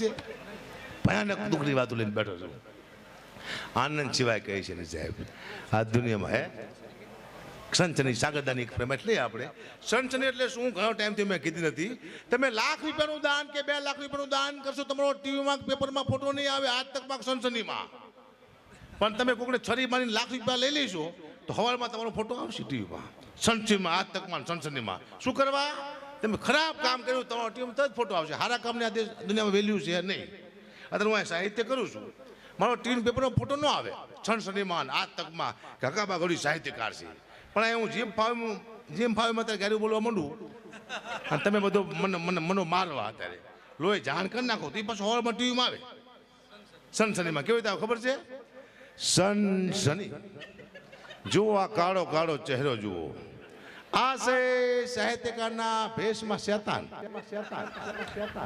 છે. ભયાનક દુઃખની વાતો લઈને બેઠો છું. આનંદ સિવાય કહે છે ને સાહેબ. આ દુનિયામાં, હે? સંતની સાગરદાની એક પ્રેમ એટલે આપણે. સનસની એટલે શું? ઘણો ટાઈમથી મેં કીધી નથી. તમે લાખ રૂપિયાનું દાન કે બે લાખ રૂપિયાનું દાન કરશો, તમારો ટીવીમાં, પેપરમાં ફોટો નહીં આવે આજ તકમાં સનસનીમાં પણ તમે કોઈને છરી મારીને લાખ રૂપિયા લઈ લઈશો, તો હવારમાં તમારો ફોટો આવશે ટીવીમાં. સનસીમાં આજ તકમાં સનસનીમાં શું કરવા? તમે ખરાબ કામ કર્યું, તમારો ટીમ તો જ ફોટો આવશે. સારા કામને આ દેશ દુનિયામાં વેલ્યુ છે નહીં. અત્યારે હું સાહિત્ય કરું છું. મારો ટીમ પેપરનો ફોટો ન આવે. સનસનીમાં આ તકમાં કાકાબા ઘડી સાહિત્યકાર છે. પણ અહીં હું જેમ ફાવે જેમ ફાવે મેં અત્યારે ગાડી બોલવા માંડું. અને તમે બધો મને મને મનો મારવા અત્યારે. લોહી જાણ કરી નાખો, તો એ પાછું હોલમાં ટીવીમાં આવે. સનસનીમાં કેવી રીતે ખબર છે? સનસની જુઓ આ કાળો કાળો ચહેરો જુઓ. આ છે સાહિત્યકારના ભેષમાં શેતાન.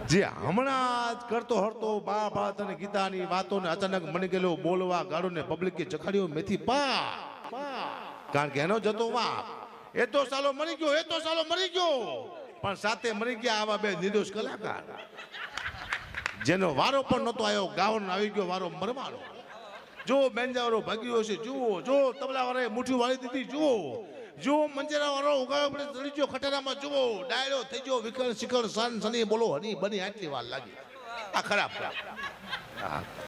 જે હમણાં જ કરતો હરતો મહાભારત અને ગીતાની વાતોને અચાનક મની ગયેલો બોલવા ગાળોને પબ્લિકે ચખાડ્યો મેથી પા. કારણ કે એનો જતો વાપ. એ તો સાલો મરી ગયો એ તો સાલો મરી ગયો. પણ સાથે મરી ગયા આવા બે નિર્દોષ કલાકાર. જેનો વારો પણ નહોતો આવ્યો ગાવાનો આવી ગયો વારો મરવાનો જો બેન્જાવાળો ભાગ્યો છે જુઓ જો તબલાવાળાએ મુઠ્ઠી વાળી દીધી જુઓ. જો મંજરાવાળો ઉગાડો પડે ચડી ગયો ખટારામાં, જુઓ, ડાયરો થઈ ગયો વિકલ શિખર, સન, સની, બોલો, હની, બની, આટલી વાર લાગી. આ ખરાબ ખરાબ